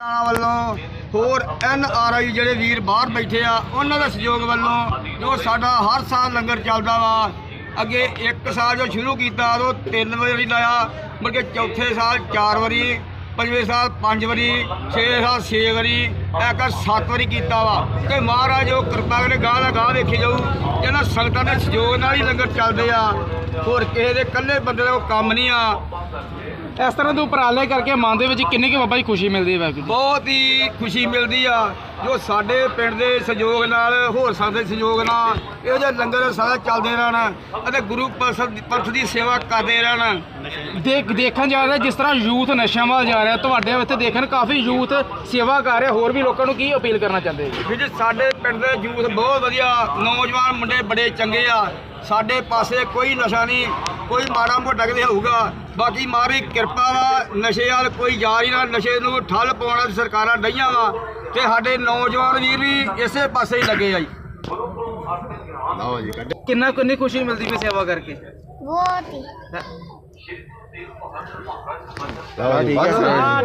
ਆ ਵੱਲੋਂ ਹੋਰ ਐਨ ਆਰ ਆਈ ਜਿਹੜੇ ਵੀਰ ਬਾਹਰ ਬੈਠੇ ਆ, ਉਹਨਾਂ ਦੇ ਸਹਿਯੋਗ ਵੱਲੋਂ ਜੋ ਸਾਡਾ ਹਰ ਸਾਲ ਲੰਗਰ ਚੱਲਦਾ ਵਾ, ਅੱਗੇ ਇੱਕ ਸਾਲ ਜੋ ਸ਼ੁਰੂ ਕੀਤਾ ਉਹ ਤਿੰਨ ਵਾਰੀ ਲਾਇਆ, ਮੁੜ ਕੇ ਚੌਥੇ ਸਾਲ ਚਾਰ ਵਾਰੀ, ਪੰਜਵੇਂ ਸਾਲ ਪੰਜ ਵਾਰੀ, ਛੇ ਸਾਲ ਛੇ ਵਾਰੀ ਇੱਕ ਸੱਤ ਵਾਰੀ ਕੀਤਾ ਵਾ। ਤੇ ਮਹਾਰਾਜ ਉਹ ਕਿਰਪਾ ਕਰੇ ਗਾਹ ਦਾ ਗਾਹ ਵੇਖੀ ਜਾਊ ਇਹਨਾਂ ਸੰਗਤਾਂ ਦੇ ਸਹਿਯੋਗ ਨਾਲ ਹੀ ਲੰਗਰ ਚੱਲਦੇ ਆ। ਹੋਰ ਕਿਸੇ ਦੇ ਇਕੱਲੇ ਬੰਦੇ ਦਾ ਕੋਈ ਕੰਮ ਨਹੀਂ ਆ। ਇਸ ਤਰ੍ਹਾਂ ਦੇ ਉਪਰਾਲੇ ਕਰਕੇ ਮਨ ਦੇ ਵਿੱਚ ਕਿੰਨੀ ਕੁ ਬਾਬਾ ਜੀ ਖੁਸ਼ੀ ਮਿਲਦੀ ਹੈ ਵਾਹਿਗੁਰੂ ਬਹੁਤ ਹੀ ਖੁਸ਼ੀ ਮਿਲਦੀ ਆ ਜੋ ਸਾਡੇ ਪਿੰਡ ਦੇ ਸਹਿਯੋਗ ਨਾਲ ਹੋਰ ਸਾਡੇ ਸਹਿਯੋਗ ਨਾਲ ਇਹੋ ਜਿਹੇ ਲੰਗਰ ਸਦਾ ਚੱਲਦੇ ਰਹਿਣ ਅਤੇ ਗੁਰੂ ਪੰਥ ਦੀ ਸੇਵਾ ਕਰਦੇ ਰਹਿਣ। ਦੇਖ ਦੇਖਣ ਜਾ ਰਿਹਾ ਜਿਸ ਤਰ੍ਹਾਂ ਯੂਥ ਨਸ਼ਿਆਂ ਵੱਲ ਜਾ ਰਿਹਾ ਤੁਹਾਡੇ ਇੱਥੇ ਦੇਖਣ ਕਾਫੀ ਯੂਥ ਸੇਵਾ ਕਰ ਰਿਹਾ ਹੋਰ ਵੀ ਲੋਕਾਂ ਨੂੰ ਕੀ ਅਪੀਲ ਕਰਨਾ ਚਾਹੁੰਦੇ ਜੀ? ਸਾਡੇ ਪਿੰਡ ਦੇ ਯੂਥ ਬਹੁਤ ਵਧੀਆ ਨੌਜਵਾਨ ਮੁੰਡੇ ਬੜੇ ਚੰਗੇ ਆ ਸਾਡੇ ਪਾਸੇ ਕੋਈ ਨਸ਼ਾ ਨਹੀਂ ਕੋਈ ਮਾੜਾ ਮੋਟਾ ਕਿਤੇ ਹੋਊਗਾ। ਬਾਕੀ ਮਾਰੀ ਕਿਰਪਾ ਵਾ ਨਸ਼ੇ ਵਾਲ ਕੋਈ ਜਾ ਹੀ ਨਾ ਨਸ਼ੇ ਨੂੰ ਠੱਲ ਪਾਉਣਾ ਸਰਕਾਰਾਂ ਡਈਆਂ ਵਾ ਤੇ ਸਾਡੇ ਨੌਜਵਾਨ ਵੀਰ ਵੀ ਇਸੇ ਪਾਸੇ ਹੀ ਲੱਗੇ ਆ ਜੀ। ਕਿੰਨਾ ਕਿੰਨੀ ਖੁਸ਼ੀ ਮਿਲਦੀ ਹੈ ਸੇਵਾ ਕਰਕੇ? ਬਹੁਤ ਹੀ। ਹਾਂ।